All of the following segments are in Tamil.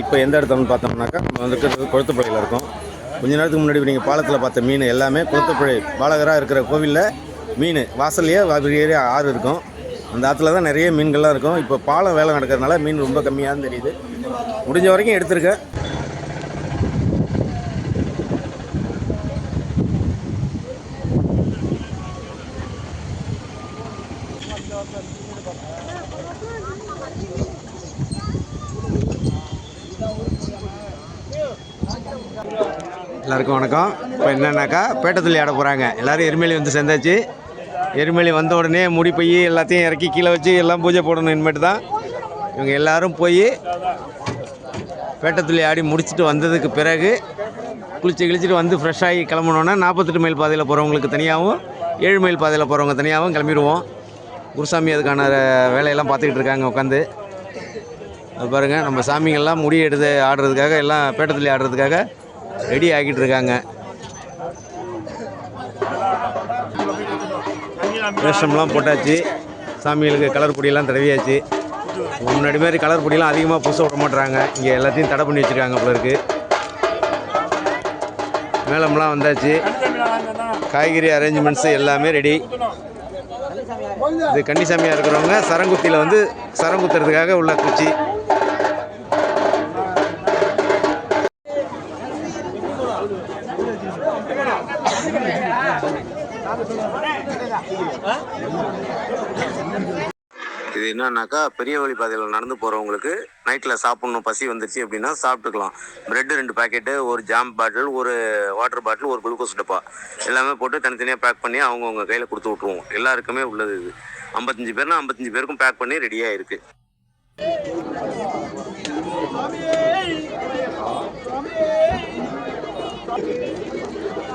இப்போ எந்த இடத்துலன்னு பார்த்தோம்னாக்கா வந்துட்டு வந்துருக்கிறது இருக்கும். கொஞ்ச நேரத்துக்கு முன்னாடி நீங்கள் பாலத்தில் பார்த்த மீன் எல்லாமே கொளுத்துப்பழை பாலகராக இருக்கிற கோவிலில் மீன் வாசல்லையே பெரிய ஆறு இருக்கும். அந்த ஆற்றுல தான் நிறைய மீன்கள்லாம் இருக்கும். இப்போ பாலம் வேலை நடக்கிறதுனால மீன் ரொம்ப கம்மியாக தான் தெரியுது. முடிஞ்ச வரைக்கும் எடுத்திருக்கேன் எல்லாருக்கும் வணக்கம். இப்போ என்னென்னாக்கா பேட்டத்துள்ளி ஆட போகிறாங்க எல்லோரும் எருமேலி வந்து சேர்ந்தாச்சு. எருமேலி வந்த உடனே முடி போய் எல்லாத்தையும் இறக்கி கீழே வச்சு எல்லாம் பூஜை போடணும் இனிமேட்டு தான். இவங்க எல்லாரும் போய் பேட்டத்துள்ளி ஆடி முடிச்சுட்டு வந்ததுக்கு பிறகு குளிச்சு கிழிச்சிட்டு வந்து ஃப்ரெஷ்ஷாகி கிளம்பணுன்னா நாற்பத்தெட்டு மைல் பாதையில் போகிறவங்களுக்கு தனியாகவும் ஏழு மைல் பாதையில் போகிறவங்க தனியாகவும் கிளம்பிடுவோம். குருசாமி அதுக்கான வேலையெல்லாம் பார்த்துக்கிட்டு இருக்காங்க உட்காந்து. அது பாருங்கள் நம்ம சாமிங்கள்லாம் முடி எடுத்து ஆடுறதுக்காக எல்லாம் பேட்டத்துள்ளி ஆடுறதுக்காக ரெடி ஆகிட்டு இருக்காங்க. வேஷம்லாம் போட்டாச்சு. சாமிகளுக்கு கலர் பொடியெல்லாம் தடவியாச்சு. முன்னாடி மாதிரி கலர் பொடியெல்லாம் அதிகமாக புதுசாக விட மாட்டுறாங்க இங்கே எல்லாத்தையும் தடை பண்ணி வச்சுருக்காங்க போல இருக்கு. மேளம்லாம் வந்தாச்சு. காய்கறி அரேஞ்ச்மெண்ட்ஸு எல்லாமே ரெடி இது கன்னிசாமியாக இருக்கிறவங்க சரங்குத்தியில் வந்து சரங்குத்துறதுக்காக உள்ள குச்சி. இது என்னன்னாக்கா பெரிய வழி பாதையில் நடந்து போகிறவங்களுக்கு நைட்டில் சாப்பிட்ணும் பசி வந்துருச்சு அப்படின்னா சாப்பிட்டுக்கலாம். ப்ரெட்டு ரெண்டு பேக்கெட்டு ஒரு ஜாம் பாட்டில் ஒரு வாட்டர் பாட்டில் ஒரு குளுக்கோஸ் டப்பா. எல்லாமே போட்டு தனித்தனியாக பேக் பண்ணி அவங்கவுங்க கையில் கொடுத்து விட்ருவோம் எல்லாருக்குமே உள்ளது இது. ஐம்பத்தஞ்சு பேர்னா ஐம்பத்தஞ்சு பேருக்கும் பேக் பண்ணி ரெடியாக இருக்குது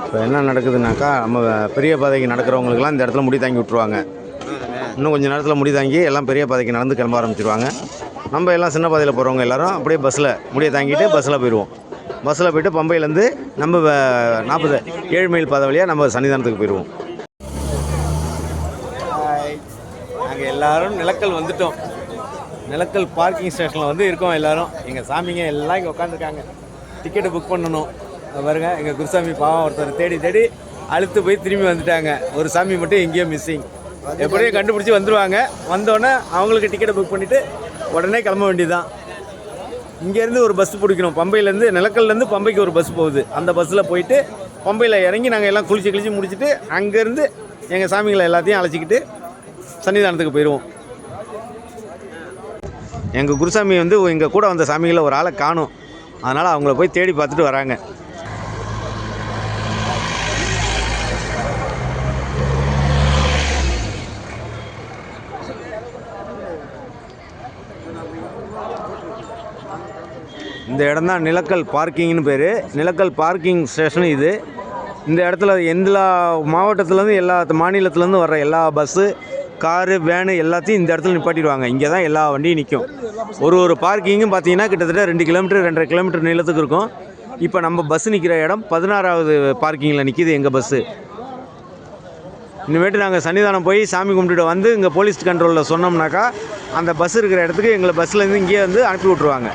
இப்போ என்ன நடக்குதுனாக்கா நம்ம பெரிய பாதைக்கு நடக்கிறவங்களுக்குலாம் இந்த இடத்துல முடி தாங்கி விட்ருவாங்க இன்னும் கொஞ்சம் நேரத்தில் முடி தாங்கி எல்லாம் பெரிய பாதைக்கு நடந்து கிளம்ப ஆரம்பிச்சிருவாங்க. நம்ம எல்லாம் சின்ன பாதையில் போகிறவங்க எல்லாரும் அப்படியே பஸ்ஸில் முடியை தாங்கிட்டு பஸ்ஸில் போயிடுவோம். பஸ்ஸில் போயிட்டு பம்பையிலேருந்து நம்ம நாற்பது ஏழு மைல் பாதை வழியாக நம்ம சன்னிதானத்துக்கு போயிடுவோம். நாங்கள் எல்லாரும் நிலக்கல் வந்துட்டோம். நிலக்கல் பார்க்கிங் ஸ்டேஷனில் வந்து இருக்கோம் எல்லோரும். எங்கள் சாமிங்க எல்லாம் இங்கே உட்காந்துருக்காங்க டிக்கெட்டு புக் பண்ணணும். இங்க பாருங்க எங்கள் குருசாமி பாவம் ஒருத்தர் தேடி தேடி அழுத்து போய் திரும்பி வந்துட்டாங்க. ஒரு சாமி மட்டும் எங்கேயோ மிஸ்ஸிங் எப்படியும் கண்டுபிடிச்சி வந்துடுவாங்க வந்தோடனே அவங்களுக்கு டிக்கெட்டை புக் பண்ணிவிட்டு உடனே கிளம்ப வேண்டியதுதான். இங்கேருந்து ஒரு பஸ் பிடிக்கணும். பம்பையிலேருந்து நிலக்கல்லேருந்து பம்பைக்கு ஒரு பஸ் போகுது. அந்த பஸ்ஸில் போயிட்டு பம்பையில் இறங்கி நாங்கள் எல்லாம் குளிச்சு கிழிச்சு முடிச்சுட்டு அங்கேருந்து எங்கள் சாமிகளை எல்லாத்தையும் அழைச்சிக்கிட்டு சன்னிதானத்துக்கு போயிடுவோம் எங்கள் குருசாமி வந்து எங்கள் கூட வந்த சாமிகளை ஒரு ஆளை காணும். அதனால் அவங்கள போய் தேடி பார்த்துட்டு வராங்க. இந்த இடம் தான் நிலக்கல் பார்க்கிங்னு பேர். நிலக்கல் பார்க்கிங் ஸ்டேஷன் இது. இந்த இடத்துல எல்லா மாவட்டத்துலேருந்து எல்லா மாநிலத்துலேருந்து வர்ற எல்லா பஸ்ஸு காரு வேனு எல்லாத்தையும் இந்த இடத்துல நிப்பாட்டிடுவாங்க. இங்கே தான் எல்லா வண்டியும் நிற்கும் ஒரு ஒரு பார்க்கிங்கும் பார்த்தீங்கன்னா கிட்டத்தட்ட ரெண்டு கிலோமீட்டர் ரெண்டரை கிலோமீட்டர் நீளத்துக்கு இருக்கும். இப்போ நம்ம பஸ் நிற்கிற இடம் பதினாறாவது பார்க்கிங்கில் நிற்கிது எங்கள் பஸ்ஸு இனிமேட்டு நாங்கள் சன்னிதானம் போய் சாமி கும்பிட்டுட்டு வந்து இங்கே போலீஸ் கண்ட்ரோலில் சொன்னோம்னாக்கா அந்த பஸ் இருக்கிற இடத்துக்கு எங்களை பஸ்ஸில் இருந்து இங்கேயே வந்து அனுப்பி விட்ருவாங்க